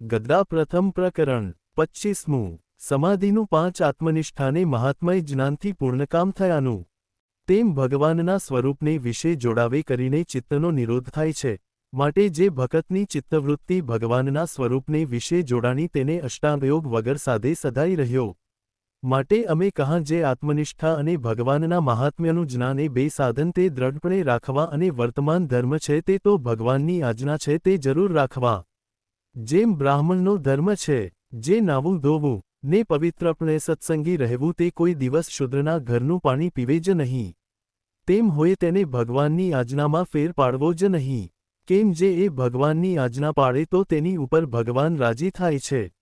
ગદ્દા પ્રથમ પ્રકરણ, પચ્ચીસમું, સમાધિનું પાંચ આત્મનિષ્ઠાને મહાત્મય જ્ઞાનથી પૂર્ણકામ થયાનું. તેમ ભગવાનના સ્વરૂપને વિશે જોડાવે કરીને ચિત્તનો નિરોધ થાય છે, માટે જે ભગતની ચિત્તવૃત્તિ ભગવાનના સ્વરૂપને વિશે જોડાણી તેને અષ્ટાંગયોગ વગર સાધે સધાઈ રહ્યો. માટે અમે કહા જે આત્મનિષ્ઠા અને ભગવાનના મહાત્મ્યનું જ્ઞાન બે સાધન તે દ્રઢપણે રાખવા અને વર્તમાન ધર્મ છે તે તો ભગવાનની આજ્ઞા છે તે જરૂર રાખવા. જેમ બ્રાહ્મણનો ધર્મ છે, જે નાવું ધોવું, ને પવિત્રપણે સત્સંગી રહેવું તે કોઈ દિવસ શુદ્રના ઘરનું પાણી પીવે જ નહીં. તેમ હોય તેને ભગવાનની આજ્ઞામાં ફેર પાડવો જ નહીં. કેમ જે એ ભગવાનની આજ્ઞા પાડે તો તેની ઉપર ભગવાન રાજી થાય છે.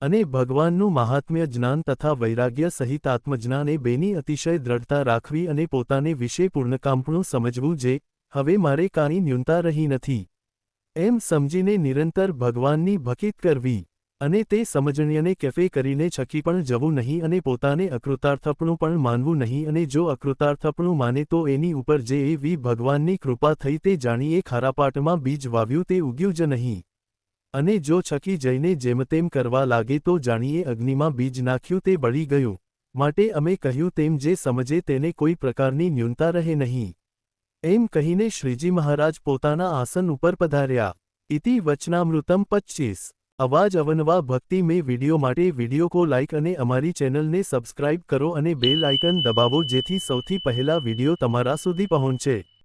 અને ભગવાનનું મહાત્મ્ય જ્ઞાન તથા વૈરાગ્ય સહિત આત્મજ્ઞાન બેની અતિશય દ્રઢતા રાખવી અને પોતાને વિશે પૂર્ણકામપણું સમજવું જે, હવે મારે કાંઈ ન્યૂનતા રહી નથી. એમ સમજીને નિરંતર ભગવાનની ભકીત કરવી અને તે સમજણીયને કેફે કરીને છકી પણ જવું નહીં અને પોતાને અકૃતાર્થપણું પણ માનવું નહીં અને જો અકૃતાર્થપણું માને તો એની ઉપર જે એવી ભગવાનની કૃપા થઈ તે જાણીએ ખારાપાટમાં બીજ વાવ્યું તે ઉગ્યું જ નહીં. અને જો છકી જઈને જેમતેમ કરવા લાગે તો જાણીએ અગ્નિમાં બીજ નાખ્યું તે બળી ગયું. માટે અમે કહ્યું તેમ જે સમજે તેને કોઈ પ્રકારની ન્યૂનતા રહે નહીં. એમ કહીને શ્રીજી મહારાજ પોતાના આસન ઉપર પધાર્યા. ઇતિ વચનામૃતમ પચ્ચીસ. અવાજ અવનવા ભક્તિ મેં વિડિયો માટે વિડિયો કો લાઇક અને અમારી ચેનલને સબસ્ક્રાઇબ કરો અને બેલ આઇકન દબાવો જેથી સૌથી પહેલા વીડિયો તમારા સુધી પહોંચે.